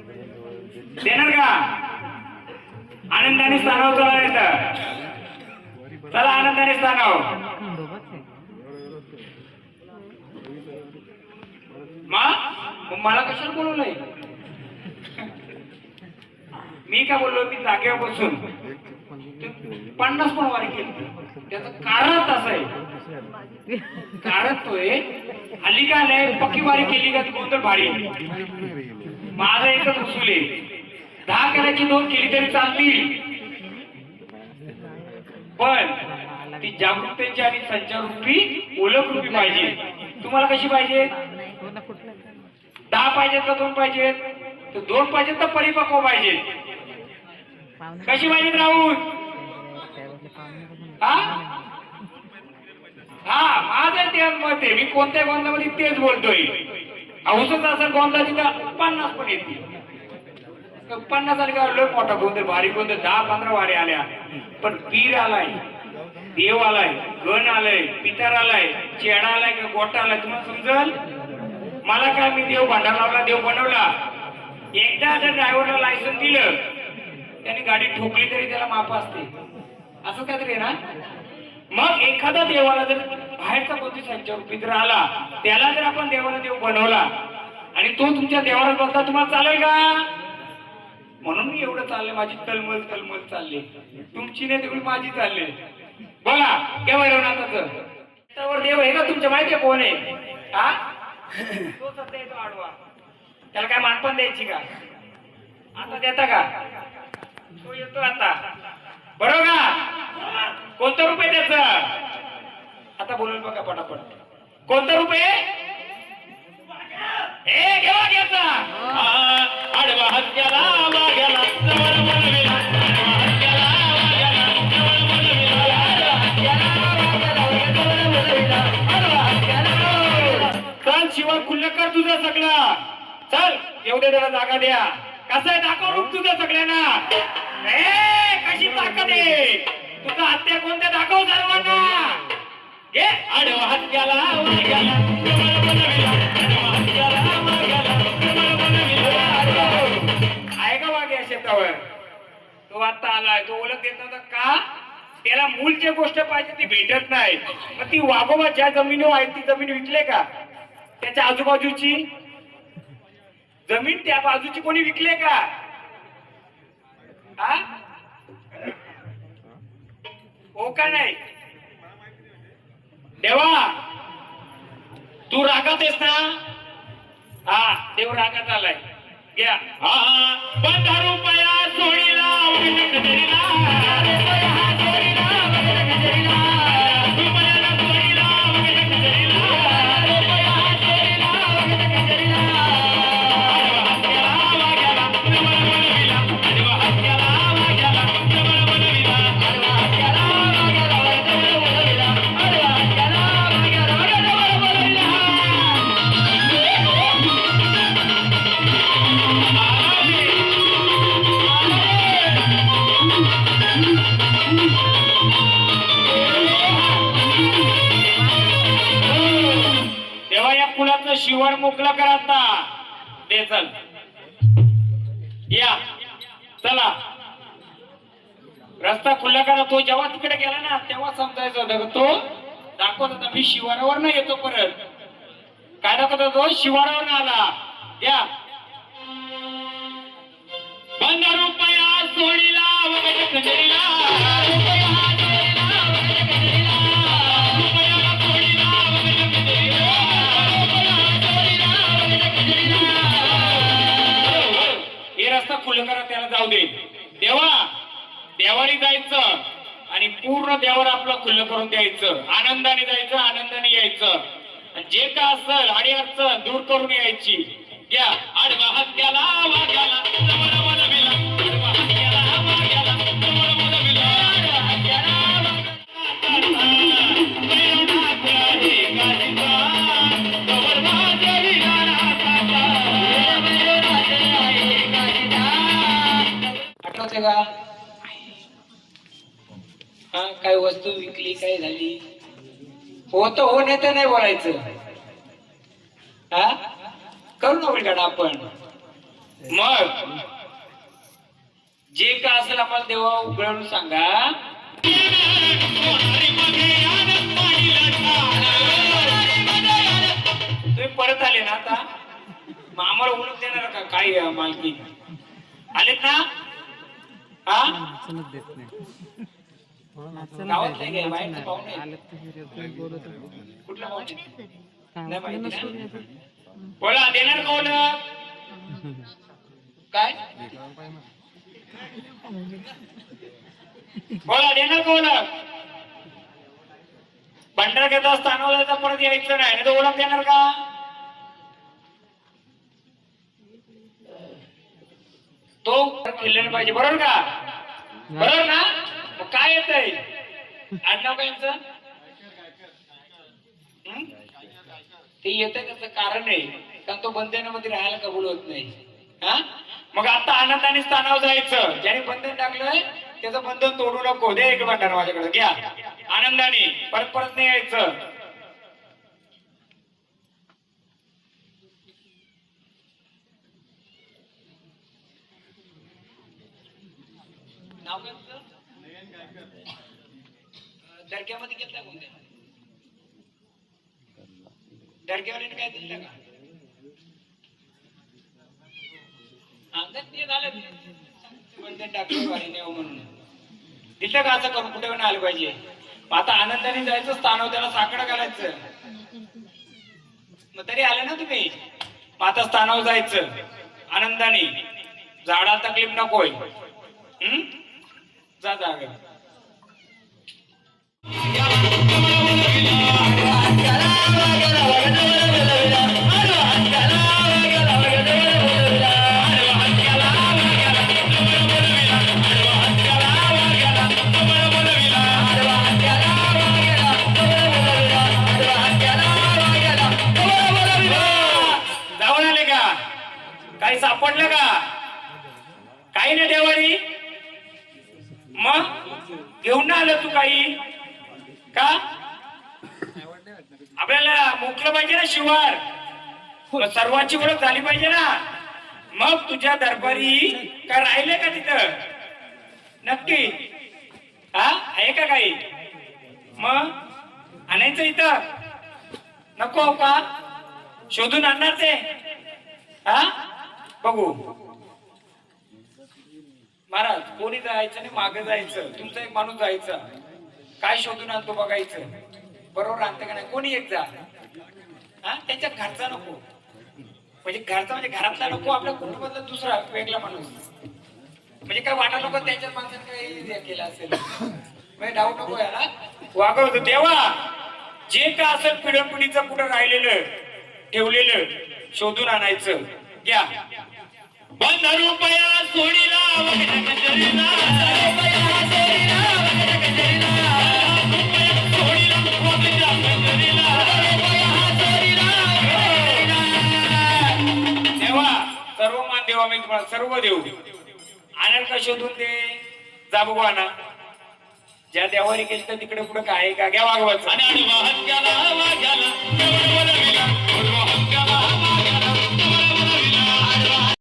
देणार का? आनंदाने स्थानावर चला येतं चला आनंदाने स्थानावर मा मला कशाला बोलवलंय मी काय बोललो? मी जागेवर बसून पन्नास पण वारी केली. त्याचं कारणच असं आहे. कारण तो आहे. हल्ली का आलंय? पक्की वारी केली का? ती गोंधळ भारी? माझं एकच उसूल आहे दहा करायची दोन केली तरी चालतील. पण ती जागरूकतेची आणि संचार रूपी ओळख रूपी पाहिजे. तुम्हाला कशी पाहिजे? दहा पाहिजेत का दोन पाहिजेत? तर दोन पाहिजेत तर परिपक्व पाहिजेत कशी पाहिजेत राहून हा? हा माझं तेच मत आहे. मी कोणत्या गोंदामध्ये तेच बोलतोय. औषध असं गोंदाची का पन्नास पण येते पन्नास आले का लय मोठा गोंधळ भारी गोंधळ दहा पंधरा वारे आल्या. पण पीर आलाय देव आलाय गण आलाय पितर आलाय चेडा आलाय का गोटा आलाय? तुम्हाला समजल? मला काय मी देव भांडार लावला देव बनवला? एकदा जर ड्रायव्हरला लायसन दिलं त्याने गाडी ठोकली तरी त्याला माफ असते. असं काहीतरी आहे ना? मग एखादा देवाला जर बाहेरचा कोणती संचारूपी पित्र आला त्याला जर आपण देवाला देव बनवला आणि तो तुमच्या देवाला बसला तुम्हाला चालेल का? म्हणून मी एवढं चाललंय. माझी तलमल तलमल चालली. तुमची नाही तेवढी माझी चालली. बघा केव्हा रवनाथाचं त्यावर देव आहे का तुमच्या? माहिती आहे कोण आहे? हा? तो सध्या येतो आडवा त्याला काय मानपण द्यायची का? आता देता का? तो येतो आता. बरोबर का? कोणतं रुपये त्याचं? आता बोलून बघा पटापट. कोणतं रुपये ए घेवा घ्यायचा आडवा हत्याला वाघ्याला जवळ शिवा तुझं सगळं. चल एवढे त्याला जागा द्या. कसं आहे दाखव रूप तुझं सगळ्यांना. कशी ताकद आहे? तुझा हत्या कोणत्या दाखव सर्वांना. आडवा हत्याला वाघ्याला जवळ बोलविला. आडवा हत्याला आहे का वाघ या शेतावर? तो आता आलाय. तो ओळख देत नव्हता. का? त्याला मूलची गोष्ट पाहिजे ती भेटत नाही. मग ती वाघोबा ज्या जमिनीवर आहे ती जमीन विकले का? त्याच्या आजूबाजूची? जमीन त्या बाजूची कोणी विकले का? हा? हो का नाही? देवा तू रागात आहेस ना? हा देव रागात आलाय. घ्या. हा पंधरा रुपया सोडीला मोकळा करा आता. दे चल. या. चला. रस्ता खुला करा. तो जेव्हा तिकडे गेला ना तेव्हा समजायचं होतं तो? दाखवत होता मी शिवारावर ना येतो परत. काय दाखवत होतो शिवारावर आला. या. आपलं खुल्लं करून द्यायचं आनंदाने जायचं आनंदाने यायचं जे का असल आणि अडचण दूर करून यायची घ्या आडवा हत्याला वाघ्याला जवळ काय वस्तू विकली काय झाली? हो तर हो तर नाही बोलायचं. हा? करू ना उलटाणा आपण. मग जे का असेल आपण देवा उघडून सांगा. तुम्ही परत आले ना आता? मग आम्हाला ओळख देणार का काय मालकी आलेत ना? हा? देत नाही. बोला देणार का ओळख काय? बोला देणार का ओळख भंडारा घेता स्थानावर परत यायचं नाही. तर ओळख देणार का? तो खेळलेला पाहिजे. बरोबर का? बरोबर ना? काय येत आहे आडनाव काय यांचं? ते येत त्याचं कारण आहे कारण तो बंधनामध्ये राहायला कबूल होत नाही. हा? मग आता आनंदाने स्थानावर जायचं. ज्याने बंधन टाकलंय त्याचं बंधन तोडू नको. दे एक भांडार माझ्याकडे. घ्या. आनंदाने. परत परत नाही यायचं. नाव काय तुझं? अं, दर्ग्यामध्ये गेलता कोणत्या दर्ग्यावाल्याने काय दिलं का? अंगण ते झालं. बंधन टाकलं म्हणून. दिलं का असं करून? कुठे आलं पाहिजे. आता आनंदाने जायचं स्थानावर त्याला साकडं घालायचं. मग तरी आलं ना तुम्ही? आता स्थानावर जायचं. आनंदाने. झाडा तकलीफ नकोय. हम्म? जा जाग मोकलं पाहिजे ना शिवार. मग सर्वांची ओळख झाली पाहिजे ना. मग तुझ्या दरबारी का राहिले का तिथं? नक्की. हा? आहे का काही? मग? आणायचं इथं? नको का? शोधून आणणार ते. हा? बघू. महाराज कोणी जायचं नाही मागे जायचं? तुमचा एक माणूस जायचा. काय शोधून आणतो बघायचं? बरोबर आणतं का नाही? कोणी एक जा हा त्याच्या घरचा नको म्हणजे घरचा म्हणजे घरातला नको आपल्या कुटुंबातला दुसरा वेगळा माणूस म्हणजे काय वाटा नको त्याच्याच माणसाने काही केलं असेल म्हणजे डाऊट नको याला वागवतो तेव्हा जे का असेल पिढ्यापिढीचं कुठं राहिलेलं ठेवलेलं शोधून आणायचं घ्या बंद रुपया सोडीला वगैरे कचेरीला. रुपया सोडीला वगैरे कचेरीला. सर्व मान देवा मी तुम्हाला सर्व देऊ आणाल का शोधून दे जा ज्या देवाने केलं तर तिकडे पुढे काय का? घ्या वागवायचं आणि वाहत गेला